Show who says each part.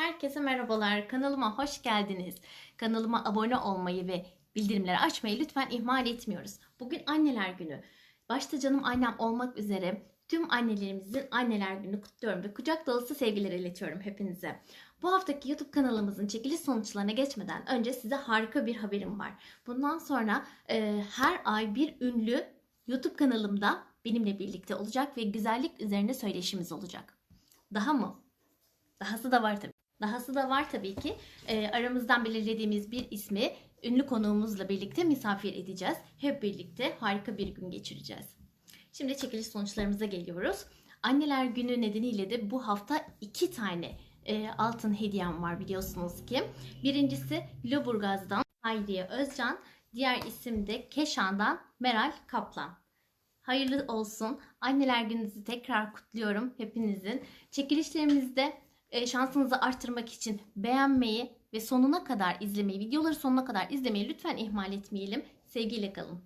Speaker 1: Herkese merhabalar. Kanalıma hoş geldiniz. Kanalıma abone olmayı ve bildirimleri açmayı lütfen ihmal etmiyoruz. Bugün anneler günü. Başta canım annem olmak üzere tüm annelerimizin anneler günü kutluyorum ve kucak dolusu sevgiler iletiyorum hepinize. Bu haftaki YouTube kanalımızın çekiliş sonuçlarına geçmeden önce size harika bir haberim var. Bundan sonra e, her ay bir ünlü YouTube kanalımda benimle birlikte olacak ve güzellik üzerine söyleşimiz olacak. Daha mı? Dahası da var tabii. Dahası da var tabii ki. Ee, aramızdan belirlediğimiz bir ismi ünlü konuğumuzla birlikte misafir edeceğiz. Hep birlikte harika bir gün geçireceğiz. Şimdi çekiliş sonuçlarımıza geliyoruz. Anneler günü nedeniyle de bu hafta iki tane e, altın hediyem var biliyorsunuz ki. Birincisi Lüleburgaz'dan Hayriye Özcan. Diğer isim de Keşan'dan Meral Kaplan. Hayırlı olsun. Anneler gününüzü tekrar kutluyorum hepinizin. Çekilişlerimizde e, şansınızı arttırmak için beğenmeyi ve sonuna kadar izlemeyi, videoları sonuna kadar izlemeyi lütfen ihmal etmeyelim. Sevgiyle kalın.